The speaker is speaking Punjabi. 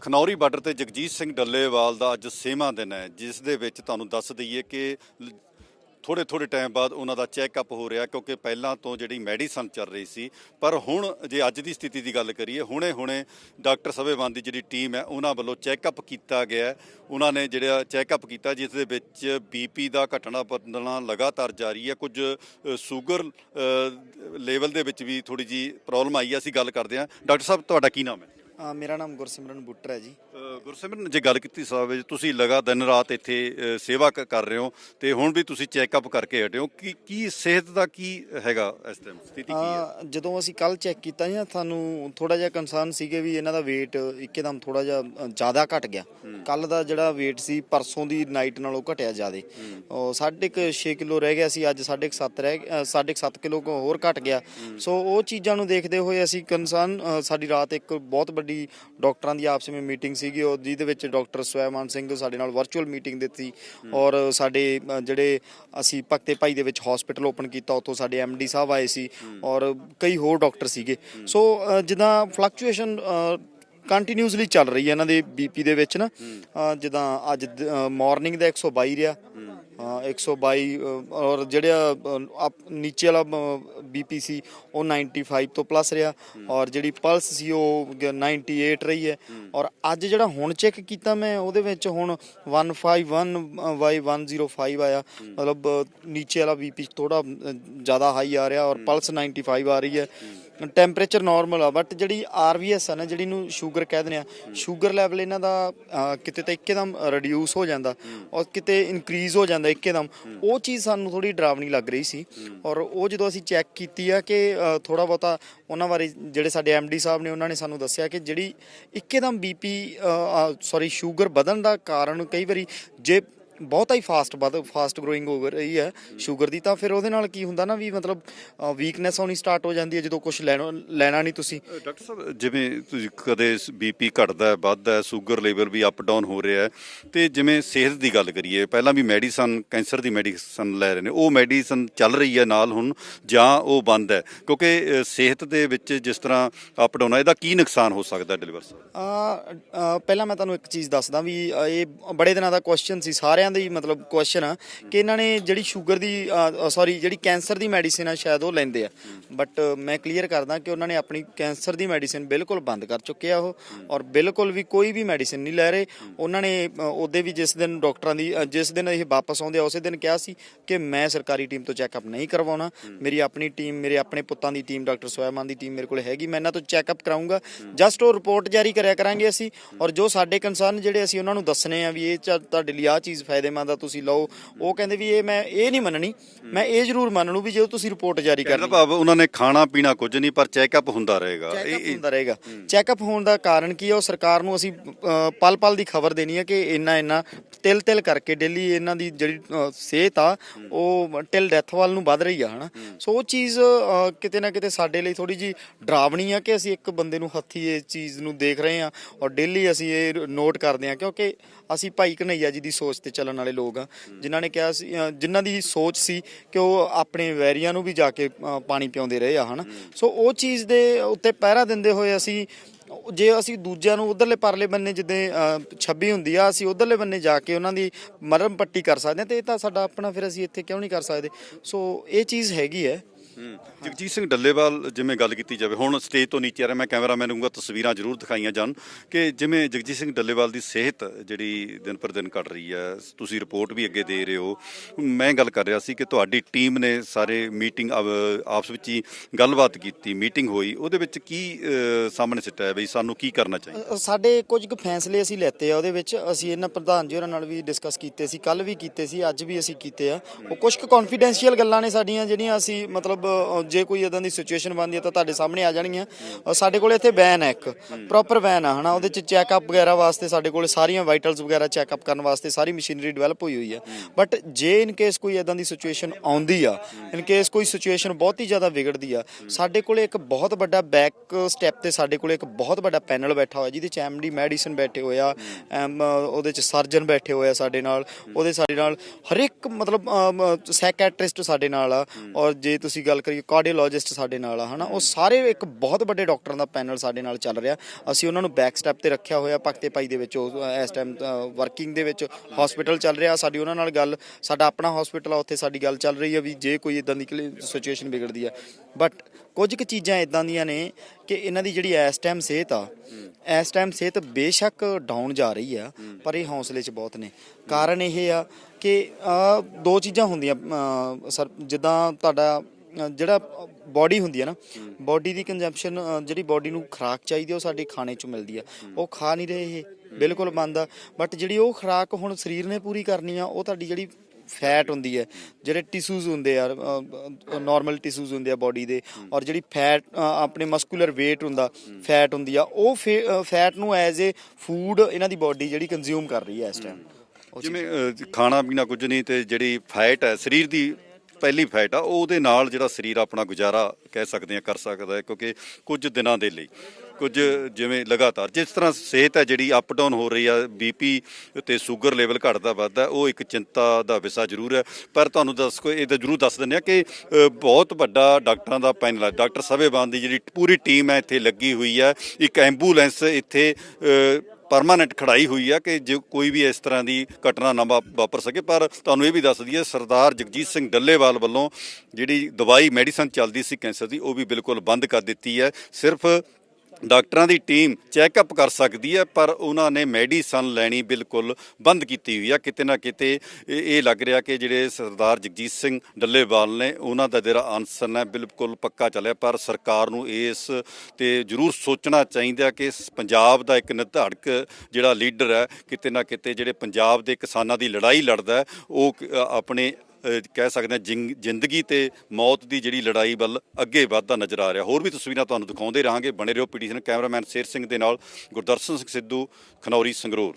ਖਨੌਰੀ ਬਾਰਡਰ ਤੇ ਜਗਜੀਤ ਸਿੰਘ ਡੱਲੇਵਾਲ ਦਾ ਅੱਜ ਸੇਵਾ ਦਿਨ ਹੈ ਜਿਸ ਦੇ ਵਿੱਚ ਤੁਹਾਨੂੰ ਦੱਸ ਦਈਏ ਕਿ ਥੋੜੇ ਥੋੜੇ ਟਾਈਮ ਬਾਅਦ ਉਹਨਾਂ ਦਾ ਚੈੱਕਅਪ ਹੋ ਰਿਹਾ ਕਿਉਂਕਿ ਪਹਿਲਾਂ ਤੋਂ ਜਿਹੜੀ ਮੈਡੀਸਨ ਚੱਲ ਰਹੀ ਸੀ ਪਰ ਹੁਣ ਜੇ ਅੱਜ ਦੀ ਸਥਿਤੀ ਦੀ ਗੱਲ ਕਰੀਏ ਹੁਣੇ ਹੁਣੇ ਡਾਕਟਰ ਸਭੇਵਾਨ ਦੀ ਜਿਹੜੀ ਟੀਮ ਹੈ ਉਹਨਾਂ ਵੱਲੋਂ ਚੈੱਕਅਪ ਕੀਤਾ ਗਿਆ ਉਹਨਾਂ ਨੇ ਜਿਹੜਾ ਚੈੱਕਅਪ ਕੀਤਾ ਜਿਸ ਦੇ ਵਿੱਚ ਬੀਪੀ ਦਾ ਘਟਣਾ ਵਧਣਾ ਲਗਾਤਾਰ ਜਾਰੀ ਹੈ। ਕੁਝ ਸ਼ੂਗਰ ਅ, ਲੈਵਲ ਦੇ ਵਿੱਚ ਵੀ ਥੋੜੀ ਜੀ ਪ੍ਰੋਬਲਮ ਆਈ ਹੈ ਅਸੀਂ ਗੱਲ ਕਰਦੇ ਹਾਂ। ਡਾਕਟਰ ਸਾਹਿਬ ਤੁਹਾਡਾ ਕੀ ਨਾਮ ਹੈ? ਅ, ਮੇਰਾ ਨਾਮ ਗੁਰਸਿਮਰਨ ਬੁੱਟਰ ਹੈ ਜੀ। ਅ, ਗੁਰਸਿਮਰਨ ਜੇ ਗੱਲ ਕੀਤੀ ਸਾਹਿਬ ਤੁਸੀਂ ਲਗਾ ਦਿਨ ਰਾਤ ਇੱਥੇ ਅ, ਸੇਵਾ ਕ- ਕਰ ਰਹੇ ਹੋ ਤੇ ਹੁਣ ਵੀ ਤੁਸੀਂ ਚੈੱਕਅਪ ਕਰਕੇ ਹਟੇ ਹੋ ਕੀ ਕੀ ਸਿਹਤ ਦਾ ਕੀ ਹੈਗਾ ਇਸ ਟਾਈਮ ਸਥਿਤੀ ਕੀ ਹੈ? ਅ, ਜਦੋਂ ਅਸੀਂ ਕੱਲ ਚੈੱਕ ਕੀਤਾ ਜੀ ਸਾਨੂੰ ਥੋੜਾ ਜਿਹਾ ਕੰਸਰਨ ਸੀਗੇ ਵੀ ਇਹਨਾਂ ਦਾ weight ਇੱਕਦਮ ਥੋੜਾ ਜਿਹਾ ਅ, ਜ਼ਿਆਦਾ ਘਟ ਗਿਆ। ਕੱਲ ਦਾ ਜਿਹੜਾ weight ਸੀ ਪਰਸੋਂ ਦੀ ਨਾਈਟ ਨਾਲੋਂ ਘਟਿਆ ਜ਼ਿਆਦੇ। ਉਹ ਸਾਢੇ ਕੁ 6 ਕਿਲੋ ਰਹਿ ਗਿਆ ਸੀ ਅੱਜ ਸਾਢੇ ਕੁ ਸੱਤ ਰਹਿ ਗਿਆ ਸਾਢੇ ਕੁ ਸੱਤ ਕਿਲੋ ਹੋਰ ਘਟ ਗਿਆ। ਸੋ ਉਹ ਚੀਜ਼ਾਂ ਨੂੰ ਦੇਖਦੇ ਹੋਏ ਅਸੀਂ ਕੰਸਰਨ ਸਾਡੀ ਰਾਤ ਇੱਕ ਬਹੁਤ ਵੱਡੀ ਡਾਕਟਰਾਂ ਦੀ ਆਪਸ ਵਿੱਚ ਮੀਟਿੰਗ ਸੀਗੀ ਉਹ ਜਿਹਦੇ ਵਿੱਚ ਡਾਕਟਰ ਸਵੈਮਾਨ ਸਿੰਘ ਸਾਡੇ ਨਾਲ ਵਰਚੁਅਲ ਮੀਟਿੰਗ ਦਿੱਤੀ ਔਰ ਸਾਡੇ ਜਿਹੜੇ ਅਸੀਂ ਭਗਤੇ ਭਾਈ ਦੇ ਵਿੱਚ ਹਸਪੀਟਲ ਓਪਨ ਕੀਤਾ ਉੱਥੋਂ ਸਾਡੇ ਐਮਡੀ ਸਾਹਿਬ ਆਏ ਸੀ ਔਰ ਕਈ ਹੋਰ ਡਾਕਟਰ ਸੀਗੇ। ਸੋ ਜਿੱਦਾਂ ਫਲਕਚੁਏਸ਼ਨ ਕੰਟੀਨਿਊਸਲੀ ਚੱਲ ਰਹੀ ਹੈ ਇਹਨਾਂ ਦੇ ਬੀਪੀ ਦੇ ਵਿੱਚ ਨਾ ਜਿੱਦਾਂ ਅੱਜ ਮਾਰਨਿੰਗ ਦਾ 122 ਰਿਹਾ 122 ਅ, ਔਰ ਜਿਹੜਾ ਅਪ- ਨੀਚੇ ਵਾਲਾ ਬੀਪੀ ਸੀ ਉਹ 95 ਤੋਂ ਪਲੱਸ ਰਿਹਾ। ਔਰ ਜਿਹੜੀ ਪਲਸ ਸੀ ਉਹ ਗ- 98 ਰਹੀ ਹੈ। ਔਰ ਅੱਜ ਜਿਹੜਾ ਹੁਣ ਚੈੱਕ ਕੀਤਾ ਮੈਂ ਉਹਦੇ ਵਿੱਚ ਹੁਣ 151 ਬਾਈ 105 ਆਇਆ ਮਤਲਬ ਅ, ਨੀਚੇ ਵਾਲਾ ਬੀਪੀ ਥੋੜਾ ਜ਼ਿਆਦਾ ਹਾਈ ਆ ਰਿਹਾ ਔਰ ਪਲਸ 95 ਆ ਰਹੀ ਹੈ। ਟੈਂਪਰੇਚਰ ਨਾਰਮਲ ਆ ਬਟ ਜਿਹੜੀ ਆਰਵੀਐਸ ਆ ਨਾ, ਜਿਹੜੀ ਨੂੰ ਸ਼ੂਗਰ ਕਹਿ ਦਿੰਦੇ ਆ ਸ਼ੂਗਰ ਲੈਵਲ ਇਹਨਾਂ ਦਾ ਕਿਤੇ ਤਾਂ ਇੱਕਦਮ ਰਿਡਿਊਸ ਹੋ ਜਾਂਦਾ ਔਰ ਕਿਤੇ ਇਨਕਰੀਜ਼ ਹੋ ਜਾਂਦਾ ਇੱਕਦਮ, ਉਹ ਚੀਜ਼ ਸਾਨੂੰ ਥੋੜੀ ਡਰਾਵਣੀ ਲੱਗ ਰਹੀ ਸੀ ਔਰ ਉਹ ਜਦੋਂ ਅਸੀਂ ਚੈੱਕ ਕੀਤੀ ਆ ਕਿ ਥੋੜਾ ਬਹੁਤਾ ਉਹਨਾਂ ਬਾਰੇ ਜਿਹੜੇ ਸਾਡੇ ਐਮਡੀ ਸਾਹਿਬ ਨੇ ਉਹਨਾਂ ਨੇ ਸਾਨੂੰ ਦੱਸਿਆ ਕਿ ਜਿਹੜੀ ਇੱਕਦਮ ਬੀਪੀ ਸੌਰੀ ਸ਼ੂਗਰ ਵਧਣ ਦਾ ਕਾਰਨ ਕਈ ਵਾਰੀ ਜੇ ਬਹੁਤਾ ਹੀ ਫਾਸਟ ਵਧ ਫਾਸਟ ਗਰੋਇੰਗ ਹੋ ਰਹੀ ਹੈ ਸ਼ੂਗਰ ਦੀ ਤਾਂ ਫਿਰ ਉਹਦੇ ਨਾਲ ਕੀ ਹੁੰਦਾ ਨਾ ਵੀ ਮਤਲਬ ਵੀਕਨੈਸ ਆਉਣੀ ਸਟਾਰਟ ਹੋ ਜਾਂਦੀ ਹੈ ਜਦੋਂ ਕੁਝ ਲੈਣਾ ਲੈਣਾ ਨਹੀਂ ਤੁਸੀਂ। ਡਾਕਟਰ ਸਾਹਿਬ ਜਿਵੇਂ ਤੁਸੀਂ ਕਦੇ ਬੀਪੀ ਘਟਦਾ ਹੈ ਵੱਧਦਾ ਹੈ ਸ਼ੂਗਰ ਲੈਵਲ ਵੀ ਅਪ ਡਾਊਨ ਹੋ ਰਿਹਾ ਹੈ ਤੇ ਜਿਵੇਂ ਸਿਹਤ ਦੀ ਗੱਲ ਕਰੀਏ ਪਹਿਲਾਂ ਵੀ ਮੈਡੀਸਨ ਕੈਂਸਰ ਦੀ ਮੈਡੀਸਨ ਲੈ ਰਹੇ ਨੇ ਉਹ ਮੈਡੀਸਨ ਚੱਲ ਰਹੀ ਹੈ ਨਾਲ ਹੁਣ ਜਾਂ ਉਹ ਬੰਦ ਹੈ ਕਿਉਂਕਿ ਸਿਹਤ ਦੇ ਵਿੱਚ ਜਿਸ ਤਰ੍ਹਾਂ ਅਪ ਡਾਊਨ ਹੈ ਇਹਦਾ ਕੀ ਨੁਕਸਾਨ ਹੋ ਸਕਦਾ ਡਿਲੀਵਰ ਸਾਹਿਬ? ਪਹਿਲਾਂ ਮੈਂ ਤੁਹਾਨੂੰ ਇੱਕ ਚੀਜ਼ ਦੱਸਦਾ ਵੀ ਇਹ ਬੜੇ ਦਿਨਾਂ ਦਾ ਕੁਐਸਚਨ ਸੀ ਸਾਰਿਆਂ ਦਾ ਹੀ ਮਤਲਬ ਕੁਐਸਚਨ ਆ ਕਿ ਇਹਨਾਂ ਨੇ ਜਿਹੜੀ ਸ਼ੂਗਰ ਦੀ ਸੌਰੀ ਜਿਹੜੀ ਕੈਂਸਰ ਦੀ ਮੈਡੀਸਿਨ ਆ, ਸ਼ਾਇਦ ਉਹ ਲੈਂਦੇ ਆ। ਬਟ ਮੈਂ ਕਲੀਅਰ ਕਰਦਾ ਕਿ ਉਹਨਾਂ ਨੇ ਆਪਣੀ ਕੈਂਸਰ ਦੀ ਮੈਡੀਸਿਨ ਬਿਲਕੁਲ ਬੰਦ ਕਰ ਚੁੱਕੇ ਆ ਉਹ ਔਰ ਬਿਲਕੁਲ ਵੀ ਕੋਈ ਵੀ ਮੈਡੀਸਿਨ ਨਹੀਂ ਲੈ ਰਹੇ। ਉਹਨਾਂ ਨੇ ਉਹਦੇ ਵੀ ਜਿਸ ਦਿਨ ਡਾਕਟਰਾਂ ਦੀ ਜਿਸ ਦਿਨ ਇਹ ਵਾਪਸ ਆਉਂਦੇ ਆ, ਉਸੇ ਦਿਨ ਕਿਹਾ ਸੀ ਕਿ ਮੈਂ ਸਰਕਾਰੀ ਟੀਮ ਤੋਂ ਚੈੱਕਅਪ ਨਹੀਂ ਕਰਵਾਉਣਾ। ਮੇਰੀ ਆਪਣੀ ਟੀਮ ਮੇਰੇ ਆਪਣੇ ਪੁੱਤਾਂ ਦੀ ਟੀਮ ਡਾਕਟਰ ਸੋਇਮਾਨ ਦੀ ਟੀਮ ਮੇਰੇ ਕੋਲ ਹੈਗੀ, ਮੈਂ ਇਹਨਾਂ ਤੋਂ ਚੈੱਕਅਪ ਕਰਾਉਂਗਾ ਜਸਟ ਉਹ ਰਿਪੋਰਟ ਜਾਰੀ ਕਰਿਆ ਕਰਾਂਗੇ ਅਸੀਂ ਔਰ ਜੋ ਸਾਡੇ ਕੰਸਰਨ ਜਿਹੜੇ ਅਸੀਂ ਉਹਨਾਂ ਨੂੰ ਦੱਸਨੇ ਆ ਵੀ ਇਹ ਚ- ਤੁਹਾਡੇ ਲਈ ਆ ਚੀਜ਼ ਫਾਇਦੇਮੰਦ ਆ ਤੁਸੀਂ ਲਓ। ਉਹ ਕਹਿੰਦੇ ਵੀ ਇਹ ਮੈਂ ਇਹ ਨਹੀਂ ਮੰਨਣੀ। ਮੈਂ ਇਹ ਜ਼ਰੂਰ ਮੰਨ ਲੂ ਵੀ ਜੇ ਤੁਸੀਂ ਰਿਪੋਰਟ ਜਾਰੀ ਕਹਿੰਦਾ ਕਰਨੀ ਭਾਵ ਉਹਨਾਂ ਨੇ ਖਾਣਾ ਪੀਣਾ ਕੁਝ ਨਹੀਂ ਪਰ ਚੈੱਕਅਪ ਹੁੰਦਾ ਰਹੇਗਾ। ਚੈੱਕਅਪ ਹੁੰਦਾ ਰਹੇਗਾ। ਚੈੱਕਅਪ ਹੋਣ ਦਾ ਕਾਰਨ ਕੀ ਹੈ ਉਹ ਸਰਕਾਰ ਨੂੰ ਅਸੀਂ ਪਲ ਪਲ ਦੀ ਖਬਰ ਦੇਣੀ ਹੈ ਕਿ ਇੰਨਾ ਇੰਨਾ ਤਿਲ ਤਿਲ ਕਰਕੇ ਡੇਲੀ ਇਹਨਾਂ ਦੀ ਜਿਹੜੀ ਸਿਹਤ ਆ ਉਹ ਟਿਲ ਡੈਥ ਵੱਲ ਨੂੰ ਵੱਧ ਰਹੀ ਆ ਹਨਾ। ਸੋ ਉਹ ਚੀਜ਼ ਕਿਤੇ ਨਾ ਕਿਤੇ ਸਾਡੇ ਲਈ ਥੋੜੀ ਜੀ ਡਰਾਵਣੀ ਆ ਕਿ ਅਸੀਂ ਇੱਕ ਬੰਦੇ ਨੂੰ ਹੱਥੀ ਇਹ ਚੀਜ਼ ਨੂੰ ਦੇਖ ਰਹੇ ਆ ਔਰ ਡੇਲੀ ਅਸੀਂ ਇਹ ਨੋਟ ਕਰਦੇ ਆ ਕਿਉਂਕਿ ਅਸੀਂ ਭਾਈ ਕਨਈਆ ਜੀ ਦੀ ਸੋਚ ਤੇ ਚੱਲਣ ਵਾਲੇ ਲੋਕ ਆ ਜਿਨ੍ਹਾਂ ਨੇ ਕਿਹਾ ਸੀ ਅ, ਜਿਨ੍ਹਾਂ ਦੀ ਸੋਚ ਸੀ ਕਿ ਉਹ ਆਪਣੇ ਵੈਰੀਆਂ ਨੂੰ ਵੀ ਜਾ ਕੇ ਅ, ਪਾਣੀ ਪਿਆਉਂਦੇ ਰਹੇ ਆ ਹਨਾ। ਸੋ ਉਹ ਚੀਜ਼ ਦੇ ਉੱਤੇ ਪਹਿਰਾ ਦਿੰਦੇ ਹੋਏ ਅਸੀਂ ਜੇ ਅਸੀਂ ਦੂਜਿਆਂ ਨੂੰ ਉਧਰਲੇ ਪਰਲੇ ਬੰਨੇ ਜਿੱਦਾਂ ਛੱਬੀ ਹੁੰਦੀ ਆ ਅਸੀਂ ਉਧਰਲੇ ਬੰਨੇ ਜਾ ਕੇ ਉਹਨਾਂ ਦੀ ਮਰਮ ਪੱਟੀ ਕਰ ਸਕਦੇ ਹਾਂ ਤੇ ਇਹ ਤਾਂ ਸਾਡਾ ਆਪਣਾ ਫਿਰ ਅਸੀਂ ਇੱਥੇ ਕਿਉਂ ਨਹੀਂ ਕਰ ਸਕਦੇ? ਸੋ ਇਹ ਚੀਜ਼ ਹੈਗੀ ਹੈ। ਹੂੰ। ਜਗਜੀਤ ਸਿੰਘ ਡੱਲੇਵਾਲ ਜਿਵੇਂ ਗੱਲ ਕੀਤੀ ਜਾਵੇ, ਹੁਣ ਸਟੇਜ ਤੋਂ ਨੀਚੇ ਆ ਰਿਹਾ, ਮੈਂ ਕੈਮਰਾਮੈਨ ਨੂੰ ਕਹੂੰਗਾ, ਤਸਵੀਰਾਂ ਜ਼ਰੂਰ ਦਿਖਾਈਆਂ ਜਾਣ ਕਿ ਜਿਵੇਂ ਜਗਜੀਤ ਸਿੰਘ ਡੱਲੇਵਾਲ ਦੀ ਸਿਹਤ ਜਿਹੜੀ ਦਿਨ ਪਰ ਦਿਨ ਘਟ ਰਹੀ ਹੈ, ਤੁਸੀਂ ਰਿਪੋਰਟ ਵੀ ਅੱਗੇ ਦੇ ਰਹੇ ਹੋ ਮੈਂ ਗੱਲ ਕਰ ਰਿਹਾ ਸੀ ਕਿ ਤੁਹਾਡੀ ਟੀਮ ਨੇ ਸਾਰੇ ਮੀਟਿੰਗ ਆਪਸ ਵਿੱਚ ਹੀ ਗੱਲਬਾਤ ਕੀਤੀ ਮੀਟਿੰਗ ਹੋਈ, ਉਹਦੇ ਵਿੱਚ ਕੀ ਸਾਹਮਣੇ ਸਿੱਟਿਆ ਹੈ ਬਈ, ਸਾਨੂੰ ਕੀ ਕਰਨਾ ਚਾਹੀਦਾ ਸਾਡੇ ਕੁਝ ਕੁ ਫੈਸਲੇ ਅਸੀਂ ਲੈਤੇ ਆ, ਉਹਦੇ ਵਿੱਚ ਅਸੀਂ ਇਹਨਾਂ ਪ੍ਰਧਾਨ ਜੀ ਉਹਨਾਂ ਨਾਲ ਵੀ ਡਿਸਕਸ ਕੀਤੇ ਸੀ ਕੱਲ ਵੀ ਕੀਤੇ ਸੀ, ਅੱਜ ਵੀ ਅਸੀਂ ਕੀਤੇ ਆ ਉਹ ਕੁਝ ਕੁ ਕੌਨਫੀਡੈਂਸ਼ੀਅਲ ਗੱਲਾਂ ਨੇ ਸਾਡੀਆਂ ਜਿਹੜੀਆਂ ਅਸੀਂ ਮਤਲਬ ਅ, ਜੇ ਕੋਈ ਇਦਾਂ ਦੀ ਸਿਚੁਏਸ਼ਨ ਬਣਦੀ ਹੈ ਤਾਂ ਤੁਹਾਡੇ ਸਾਹਮਣੇ ਆ ਜਾਣਗੀਆਂ। ਅ, ਸਾਡੇ ਕੋਲ ਇੱਥੇ ਵੈਨ ਹੈ ਇੱਕ। ਪ੍ਰੋਪਰ ਵੈਨ ਆ ਹਨਾ? ਉਹਦੇ ਚ ਚੈੱਕਅਪ ਵਗੈਰਾ ਵਾਸਤੇ ਸਾਡੇ ਕੋਲ ਸਾਰੀਆਂ ਵਾਈਟਲਸ ਵਗੈਰਾ ਚੈੱਕਅਪ ਕਰਨ ਵਾਸਤੇ ਸਾਰੀ ਮਸ਼ੀਨਰੀ ਡਿਵੈਲਪ ਹੋਈ ਹੋਈ ਹੈ। ਬਟ ਜੇ ਇਨ ਕੇਸ ਕੋਈ ਇਦਾਂ ਦੀ ਸਿਚੁਏਸ਼ਨ ਆਉਂਦੀ ਆ ਇਨ ਕੇਸ ਕੋਈ ਸਿਚੁਏਸ਼ਨ ਬਹੁਤ ਹੀ ਜ਼ਿਆਦਾ ਵਿਗੜਦੀ ਆ ਸਾਡੇ ਕੋਲੇ ਇੱਕ ਬਹੁਤ ਵੱਡਾ ਬੈਕ ਸਟੈਪ ਤੇ ਸਾਡੇ ਕੋਲੇ ਇੱਕ ਬਹੁਤ ਵੱਡਾ ਪੈਨਲ ਬੈਠਾ ਹੋਇਆ ਜਿਹਦੇ ਚ ਐਮਡੀ ਮੈਡੀਸਨ ਬੈਠੇ ਹੋਏ ਆ ਐਮ, ਉਹਦੇ ਚ ਸਰਜਨ ਬੈਠੇ ਹੋਏ ਆ ਸਾਡੇ ਨਾਲ ਉਹਦੇ ਸਾਡੇ ਨਾਲ ਹਰ ਇੱਕ ਮਤਲਬ ਸਾਈਕੈਟ੍ਰਿਸਟ ਸਾਡੇ ਨਾਲ ਆ। ਔਰ ਜੇ ਤੁਸੀਂ ਗੱਲ ਕਰੀਏ ਕਾਰਡੀਓਲੋਜਿਸਟ ਸਾਡੇ ਨਾਲ ਆ, ਹਨਾ? ਉਹ ਸਾਰੇ ਇੱਕ ਬਹੁਤ ਵੱਡੇ ਡਾਕਟਰਾਂ ਦਾ ਪੈਨਲ ਸਾਡੇ ਨਾਲ ਚੱਲ ਰਿਹਾ। ਅਸੀਂ ਉਹਨਾਂ ਨੂੰ ਬੈਕ ਸਟੈਪ ਤੇ ਰੱਖਿਆ ਹੋਇਆ, ਭਗਤੇ ਪਾਈ ਦੇ ਵਿੱਚ, ਉਹ ਇਸ ਟਾਈਮ ਵਰਕਿੰਗ ਦੇ ਵਿੱਚ ਹਸਪੀਟਲ ਚੱਲ ਰਿਹਾ। ਸਾਡੀ ਉਹਨਾਂ ਨਾਲ ਗੱਲ, ਸਾਡਾ ਆਪਣਾ ਹਸਪੀਟਲ ਆ, ਉੱਥੇ ਸਾਡੀ ਗੱਲ ਚੱਲ ਰਹੀ ਆ ਵੀ ਜੇ ਕੋਈ ਇਦਾਂ ਦੀ ਸਿਚੁਏਸ਼ਨ ਵਿਗੜਦੀ ਆ। ਬਟ ਕੁਝ ਕੁ ਚੀਜ਼ਾਂ ਇਦਾਂ ਦੀਆਂ ਨੇ ਕਿ ਇਹਨਾਂ ਦੀ ਜਿਹੜੀ ਇਸ ਟਾਈਮ ਸਿਹਤ ਆ, ਇਸ ਟਾਈਮ ਸਿਹਤ ਬੇਸ਼ੱਕ ਡਾਊਨ ਜਾ ਰਹੀ ਆ, ਪਰ ਇਹ ਹੌਸਲੇ 'ਚ ਬਹੁਤ ਨੇ। ਕਾਰਨ ਇਹ ਆ ਕਿ ਦੋ ਚੀਜ਼ਾਂ ਹੁੰਦੀਆਂ ਸਰ, ਜਿੱਦਾਂ ਤੁਹਾਡਾ ਅਹ, ਜਿਹੜਾ ਬਾਡੀ ਹੁੰਦੀ ਹੈ ਨਾ ਬਾਡੀ ਦੀ ਕੰਜੈਂਪਸ਼ਨ ਜਿਹੜੀ ਬਾਡੀ ਨੂੰ ਖੁਰਾਕ ਚਾਹੀਦੀ ਆ, ਉਹ ਸਾਡੇ ਖਾਣੇ 'ਚੋਂ ਮਿਲਦੀ ਆ ਉਹ ਖਾ ਨਹੀਂ ਰਹੇ ਇਹ ਬਿਲਕੁਲ ਬੰਦ ਆ। ਬਟ ਜਿਹੜੀ ਉਹ ਖੁਰਾਕ ਹੁਣ ਸਰੀਰ ਨੇ ਪੂਰੀ ਕਰਨੀ ਆ ਉਹ ਤੁਹਾਡੀ ਜਿਹੜੀ ਫੈਟ ਹੁੰਦੀ ਹੈ ਜਿਹੜੇ ਟਿਸ਼ੂਜ਼ ਹੁੰਦੇ ਆ ਨਾਰਮਲ ਟਿਸ਼ੂਜ਼ ਹੁੰਦੇ ਆ ਬਾਡੀ ਦੇ ਔਰ ਜਿਹੜੀ ਫੈਟ ਆਪਣੇ ਮਸਕੂਲਰ weight ਹੁੰਦਾ ਫੈਟ ਹੁੰਦੀ ਆ ਉਹ ਫੈਟ ਨੂੰ ਐਜ਼ ਏ ਫੂਡ ਇਹਨਾਂ ਦੀ ਬਾਡੀ ਜਿਹੜੀ ਕੰਜ਼ਿਊਮ ਕਰ ਰਹੀ ਹੈ ਇਸ ਟਾਈਮ ਜਿਵੇਂ ਅ, ਖਾਣਾ ਪੀਣਾ ਕੁਝ ਨਹੀਂ ਤੇ ਜਿਹੜੀ ਫੈਟ ਹੈ ਸਰੀਰ ਦੀ ਪਹਿਲੀ ਫੈਟ ਆ, ਉਹਦੇ ਨਾਲ ਜਿਹੜਾ ਸਰੀਰ ਆਪਣਾ ਗੁਜ਼ਾਰਾ ਕਹਿ ਸਕਦੇ ਆ ਕਰ ਸਕਦਾ ਹੈ, ਕਿਉਂਕਿ ਕੁਝ ਦਿਨਾਂ ਦੇ ਲਈ, ਕੁਝ ਜਿਵੇਂ ਲਗਾਤਾਰ, ਜਿਸ ਤਰ੍ਹਾਂ ਸਿਹਤ ਹੈ ਜਿਹੜੀ ਅਪ ਡਾਊਨ ਹੋ ਰਹੀ ਆ ਬੀਪੀ ਤੇ ਸ਼ੂਗਰ ਲੈਵਲ ਘਟਦਾ ਵੱਧਦਾ, ਉਹ ਇੱਕ ਚਿੰਤਾ ਦਾ ਵਿਸ਼ਾ ਜ਼ਰੂਰ ਹੈ, ਪਰ ਤੁਹਾਨੂੰ ਦੱਸ ਕੋ ਇਹ ਤਾਂ ਜ਼ਰੂਰ ਦੱਸ ਦਿੰਦੇ ਆ ਕਿ ਬਹੁਤ ਵੱਡਾ ਡਾਕਟਰਾਂ ਦਾ ਪੈਨਲ ਹੈ ਡਾਕਟਰ ਸਵੇਬਾਨ ਦੀ ਜਿਹੜੀ ਪੂਰੀ ਟੀਮ ਹੈ, ਇੱਥੇ ਲੱਗੀ ਹੋਈ ਹੈ, ਇੱਕ ਐਂਬੂਲੈਂਸ ਇੱਥੇ ਪਰਮਾਨੈਂਟ ਖੜਾਈ ਹੋਈ ਆ ਕਿ ਜੇ ਕੋਈ ਵੀ ਇਸ ਤਰ੍ਹਾਂ ਦੀ ਘਟਨਾ ਨਾ ਵਾ- ਵਾਪਰ ਸਕੇ। ਪਰ ਤੁਹਾਨੂੰ ਇਹ ਵੀ ਦੱਸ ਦਈਏ, ਸਰਦਾਰ ਜਗਜੀਤ ਸਿੰਘ ਡੱਲੇਵਾਲ ਵੱਲੋਂ ਜਿਹੜੀ ਦਵਾਈ ਮੈਡੀਸਨ ਚੱਲਦੀ ਸੀ ਕੈਂਸਰ ਦੀ, ਉਹ ਵੀ ਬਿਲਕੁਲ ਬੰਦ ਕਰ ਦਿੱਤੀ ਹੈ। ਸਿਰਫ ਡਾਕਟਰਾਂ ਦੀ ਟੀਮ ਚੈੱਕਅਪ ਕਰ ਸਕਦੀ ਹੈ, ਪਰ ਉਹਨਾਂ ਨੇ ਮੈਡੀਸਨ ਲੈਣੀ ਬਿਲਕੁਲ ਬੰਦ ਕੀਤੀ ਹੋਈ ਆ। ਕਿਤੇ ਨਾ ਕਿਤੇ ਇਹ ਲੱਗ ਰਿਹਾ ਕਿ ਜਿਹੜੇ ਸਰਦਾਰ ਜਗਜੀਤ ਸਿੰਘ ਡੱਲੇਵਾਲ ਨੇ, ਉਹਨਾਂ ਦਾ ਜਿਹੜਾ ਆਨਸਰ ਹੈ ਬਿਲਕੁਲ ਪੱਕਾ ਚੱਲਿਆ, ਪਰ ਸਰਕਾਰ ਨੂੰ ਇਸ ਤੇ ਜ਼ਰੂਰ ਸੋਚਣਾ ਚਾਹੀਦਾ ਕਿ ਪੰਜਾਬ ਦਾ ਇੱਕ ਨਿਧੜਕ ਜਿਹੜਾ ਲੀਡਰ ਹੈ, ਕਿਤੇ ਨਾ ਕਿਤੇ ਜਿਹੜੇ ਪੰਜਾਬ ਦੇ ਕਿਸਾਨਾਂ ਦੀ ਲੜਾਈ ਲੜਦਾ ਉਹ ਆਪਣੇ ਕਹਿ ਸਕਦੇ ਹਾਂ, ਜਿੰਗ- ਜ਼ਿੰਦਗੀ ਤੇ ਮੌਤ ਦੀ ਜਿਹੜੀ ਲੜਾਈ ਵੱਲ ਅੱਗੇ ਵਧਦਾ ਨਜ਼ਰ ਆ ਰਿਹਾ। ਹੋਰ ਵੀ ਤਸਵੀਰਾਂ ਤੁਹਾਨੂੰ ਦਿਖਾਉਂਦੇ ਰਹਾਂਗੇ। ਬਣੇ ਰਹੋ ਪੀਟੀਸਨ ਕੈਮਰਾਮੈਨ ਸ਼ੇਰ ਸਿੰਘ ਦੇ ਨਾਲ ਗੁਰਦਰਸ਼ਨ ਸਿੰਘ ਸਿੱਧੂ, ਖਨੌਰੀ ਸੰਗਰੂਰ।